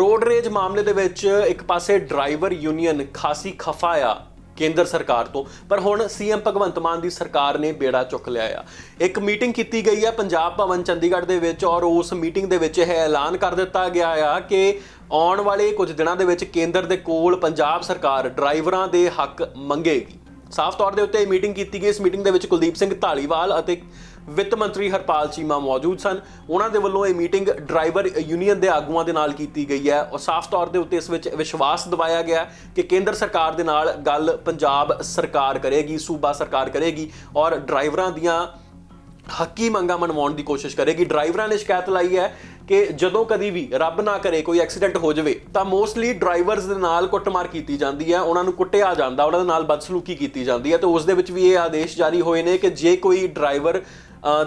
Road range ਮਾਮਲੇ ਦੇ ਵਿੱਚ ਇੱਕ ਪਾਸੇ ਡਰਾਈਵਰ ਯੂਨੀਅਨ ਖਾਸੀ ਖਫਾ ਆ ਕੇਂਦਰ ਸਰਕਾਰ ਤੋਂ, ਪਰ ਹੁਣ ਸੀਐਮ ਭਗਵੰਤ ਮਾਨ ਦੀ ਸਰਕਾਰ ਨੇ ਬੇੜਾ ਚੁੱਕ ਲਿਆ ਆ। ਇੱਕ ਮੀਟਿੰਗ ਕੀਤੀ ਗਈ ਹੈ ਪੰਜਾਬ ਭਵਨ ਚੰਡੀਗੜ੍ਹ ਦੇ ਵਿੱਚ ਔਰ ਉਸ ਮੀਟਿੰਗ ਦੇ ਵਿੱਚ ਇਹ ਐਲਾਨ ਕਰ ਦਿੱਤਾ ਗਿਆ ਆ ਕਿ ਆਉਣ ਵਾਲੇ ਕੁਝ ਦਿਨਾਂ ਦੇ ਵਿੱਚ ਕੇਂਦਰ ਦੇ ਕੋਲ ਪੰਜਾਬ ਸਰਕਾਰ ਡਰਾਈਵਰਾਂ ਦੇ ਹੱਕ ਮੰਗੇਗੀ। ਸਾਫ਼ ਤੌਰ ਦੇ ਉੱਤੇ ਇਹ ਮੀਟਿੰਗ ਕੀਤੀ ਗਈ। ਇਸ ਮੀਟਿੰਗ ਦੇ ਵਿੱਚ ਕੁਲਦੀਪ ਸਿੰਘ ਢਾਲੀਵਾਲ ਅਤੇ ਵਿੱਤ ਮੰਤਰੀ ਹਰਪਾਲ ਚੀਮਾ ਮੌਜੂਦ ਸਨ। ਉਹਨਾਂ ਦੇ ਵੱਲੋਂ ਇਹ ਮੀਟਿੰਗ ਡਰਾਈਵਰ ਯੂਨੀਅਨ ਦੇ ਆਗੂਆਂ ਦੇ ਨਾਲ ਕੀਤੀ ਗਈ ਹੈ। ਔਰ ਸਾਫ਼ ਤੌਰ ਦੇ ਉੱਤੇ ਇਸ ਵਿੱਚ ਵਿਸ਼ਵਾਸ ਦਿਵਾਇਆ ਗਿਆ ਕਿ ਕੇਂਦਰ ਸਰਕਾਰ ਦੇ ਨਾਲ ਗੱਲ ਪੰਜਾਬ ਸਰਕਾਰ ਕਰੇਗੀ, ਸੂਬਾ ਸਰਕਾਰ ਕਰੇਗੀ ਔਰ ਡਰਾਈਵਰਾਂ ਦੀਆਂ ਹੱਕੀ ਮੰਗਾਂ ਮਨਵਾਉਣ ਦੀ ਕੋਸ਼ਿਸ਼ ਕਰੇਗੀ। ਡਰਾਈਵਰਾਂ ਨੇ ਸ਼ਿਕਾਇਤ ਲਾਈ ਹੈ ਕਿ ਜਦੋਂ ਕਦੀ ਵੀ ਰੱਬ ਨਾ ਕਰੇ, ਕੋਈ ਐਕਸੀਡੈਂਟ ਹੋ ਜਾਵੇ, ਤਾਂ ਮੋਸਟਲੀ ਡਰਾਈਵਰਸ ਦੇ ਨਾਲ ਕੁੱਟਮਾਰ ਕੀਤੀ ਜਾਂਦੀ ਹੈ, ਉਹਨਾਂ ਨੂੰ ਕੁੱਟਿਆ ਜਾਂਦਾ, ਉਹਨਾਂ ਦੇ ਨਾਲ ਬਦਸਲੂਕੀ ਕੀਤੀ ਜਾਂਦੀ ਹੈ ਤੇ ਉਸ ਦੇ ਵਿੱਚ ਵੀ ਇਹ ਆਦੇਸ਼ ਜਾਰੀ ਹੋਏ ਨੇ ਕਿ ਜੇ ਕੋਈ ਡਰਾਈਵਰ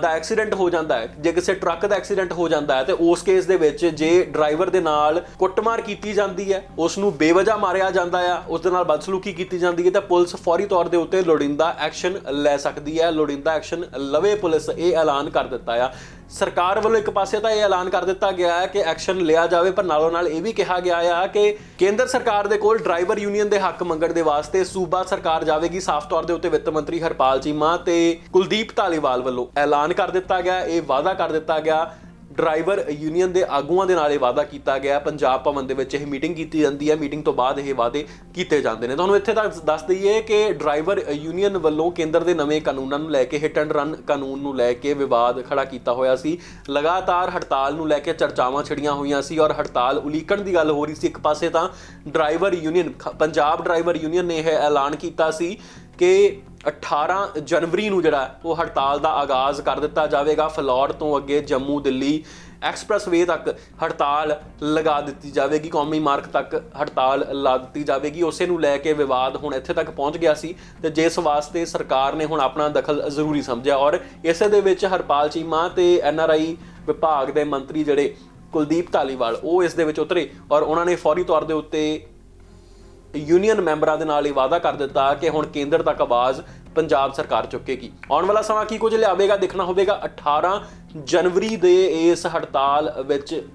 ਦਾ ਐਕਸੀਡੈਂਟ ਹੋ ਜਾਂਦਾ ਹੈ, ਜੇ ਕਿਸੇ ਟਰੱਕ ਦਾ ਐਕਸੀਡੈਂਟ ਹੋ ਜਾਂਦਾ ਹੈ, ਤੇ ਉਸ ਕੇਸ ਦੇ ਵਿੱਚ ਜੇ ਡਰਾਈਵਰ ਦੇ ਨਾਲ ਕੁੱਟਮਾਰ ਕੀਤੀ ਜਾਂਦੀ ਹੈ, ਉਸ ਨੂੰ ਬੇਵਜ੍ਹਾ ਮਾਰਿਆ ਜਾਂਦਾ ਆ ਉਸ ਦੇ ਨਾਲ ਬਦਸਲੂਕੀ ਕੀਤੀ ਜਾਂਦੀ ਹੈ, ਤਾਂ ਪੁਲਿਸ ਫੌਰੀ ਤੌਰ ਦੇ ਉੱਤੇ ਲੋੜੀਂਦਾ ਐਕਸ਼ਨ ਲੈ ਸਕਦੀ ਹੈ, ਲੋੜੀਂਦਾ ਐਕਸ਼ਨ ਲਵੇ ਪੁਲਿਸ, ਇਹ ਐਲਾਨ ਕਰ ਦਿੱਤਾ ਆ। ਸਰਕਾਰ ਵੱਲੋਂ ਇੱਕ ਪਾਸੇ ਤਾਂ ਇਹ ਐਲਾਨ ਕਰ ਦਿੱਤਾ ਗਿਆ ਹੈ ਕਿ ਐਕਸ਼ਨ ਲਿਆ ਜਾਵੇ, ਪਰ ਨਾਲੋਂ ਨਾਲ ਇਹ ਵੀ ਕਿਹਾ ਗਿਆ ਆ ਕਿ ਕੇਂਦਰ ਸਰਕਾਰ ਦੇ ਕੋਲ ਡਰਾਈਵਰ ਯੂਨੀਅਨ ਦੇ ਹੱਕ ਮੰਗਣ ਦੇ ਵਾਸਤੇ ਸੂਬਾ ਸਰਕਾਰ ਜਾਵੇਗੀ। ਸਾਫ਼ ਤੌਰ ਦੇ ਉੱਤੇ ਵਿੱਤ ਮੰਤਰੀ ਹਰਪਾਲ ਚੀਮਾ ਤੇ ਕੁਲਦੀਪ ਧਾਲੀਵਾਲ ਵੱਲੋਂ ਐਲਾਨ ਕਰ ਦਿੱਤਾ ਗਿਆ, ਇਹ ਵਾਅਦਾ ਕਰ ਦਿੱਤਾ ਗਿਆ ਡਰਾਈਵਰ ਯੂਨੀਅਨ ਦੇ ਆਗੂਆਂ ਦੇ ਨਾਲ ਇਹ ਵਾਅਦਾ ਕੀਤਾ ਗਿਆ। ਪੰਜਾਬ ਭਵਨ ਦੇ ਵਿੱਚ ਇਹ ਮੀਟਿੰਗ ਕੀਤੀ ਜਾਂਦੀ ਹੈ। ਮੀਟਿੰਗ ਤੋਂ ਬਾਅਦ ਇਹ ਵਾਅਦੇ ਕੀਤੇ ਜਾਂਦੇ ਨੇ। ਤੁਹਾਨੂੰ ਇੱਥੇ ਤੱਕ ਦੱਸ ਦਈਏ ਕਿ ਡਰਾਈਵਰ ਯੂਨੀਅਨ ਵੱਲੋਂ ਕੇਂਦਰ ਦੇ ਨਵੇਂ ਕਾਨੂੰਨਾਂ ਨੂੰ ਲੈ ਕੇ ਹਿੱਟ ਐਂਡ ਰਨ ਕਾਨੂੰਨ ਨੂੰ ਲੈ ਕੇ ਵਿਵਾਦ ਖੜਾ ਕੀਤਾ ਹੋਇਆ ਸੀ। ਲਗਾਤਾਰ ਹੜਤਾਲ ਨੂੰ ਲੈ ਕੇ ਚਰਚਾਵਾਂ ਛਿੜੀਆਂ ਹੋਈਆਂ ਸੀ ਔਰ ਹੜਤਾਲ ਉਲੀਕਣ ਦੀ ਗੱਲ ਹੋ ਰਹੀ ਸੀ ਇੱਕ ਪਾਸੇ ਤਾਂ। ਡਰਾਈਵਰ ਯੂਨੀਅਨ ਖ- ਪੰਜਾਬ ਡਰਾਈਵਰ ਯੂਨੀਅਨ ਨੇ ਇਹ ਐਲਾਨ ਕੀਤਾ ਸੀ ਕਿ 18 ਜਨਵਰੀ ਨੂੰ ਜਿਹੜਾ ਉਹ ਹੜਤਾਲ ਦਾ ਆਗਾਜ਼ ਕਰ ਦਿੱਤਾ ਜਾਵੇਗਾ। ਫਲੌਰ ਤੋਂ ਅੱਗੇ ਜੰਮੂ ਦਿੱਲੀ ਐਕਸਪ੍ਰੈਸਵੇ ਤੱਕ ਹੜਤਾਲ ਲਗਾ ਦਿੱਤੀ ਜਾਵੇਗੀ। ਕੌਮੀ ਮਾਰਗ ਤੱਕ ਹੜਤਾਲ ਲਾ ਦਿੱਤੀ ਜਾਵੇਗੀ। ਉਸੇ ਨੂੰ ਲੈ ਕੇ ਵਿਵਾਦ ਹੁਣ ਇੱਥੇ ਤੱਕ ਪਹੁੰਚ ਗਿਆ ਸੀ ਤੇ ਜਿਸ ਵਾਸਤੇ ਸਰਕਾਰ ਨੇ ਹੁਣ ਆਪਣਾ ਦਖਲ ਜ਼ਰੂਰੀ ਸਮਝਿਆ। ਔਰ ਇਸੇ ਦੇ ਵਿੱਚ ਹਰਪਾਲ ਚੀਮਾ ਤੇ ਐਨਆਰਆਈ ਵਿਭਾਗ ਦੇ ਮੰਤਰੀ ਜਿਹੜੇ ਕੁਲਦੀਪ ਧਾਲੀਵਾਲ, ਉਹ ਇਸ ਦੇ ਵਿੱਚ ਉਤਰੇ ਔਰ ਉਹਨਾਂ ਨੇ ਫੌਰੀ ਤੌਰ ਦੇ ਉੱਤੇ ਯੂਨੀਅਨ ਮੈਂਬਰਾਂ ਦੇ ਨਾਲ ਇਹ ਵਾਅਦਾ ਕਰ ਦਿੱਤਾ ਕਿ ਹੁਣ ਕੇਂਦਰ ਤੱਕ ਆਵਾਜ਼ ਪੰਜਾਬ ਸਰਕਾਰ ਚੁੱਕੇਗੀ। ਆਉਣ ਵਾਲਾ ਸਮਾਂ ਕੀ ਕੁਝ ਲਿਆਵੇਗਾ, ਦੇਖਣਾ ਹੋਵੇਗਾ। 18 ਜਨਵਰੀ ਦੇ ਇਸ ਹੜਤਾਲ ਵਿੱਚ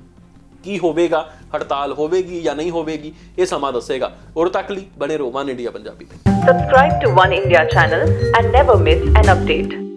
ਕੀ ਹੋਵੇਗਾ, ਹੜਤਾਲ ਹੋਵੇਗੀ ਜਾਂ ਨਹੀਂ ਹੋਵੇਗੀ, ਇਹ ਸਮਾਂ ਦੱਸੇਗਾ। ਉਦੋਂ ਤੱਕ ਲਈ ਬਣੇ ਰਹੋ, ਵਨ ਇੰਡੀਆ ਪੰਜਾਬੀ ਤੇ। Subscribe to One India channel and never miss an.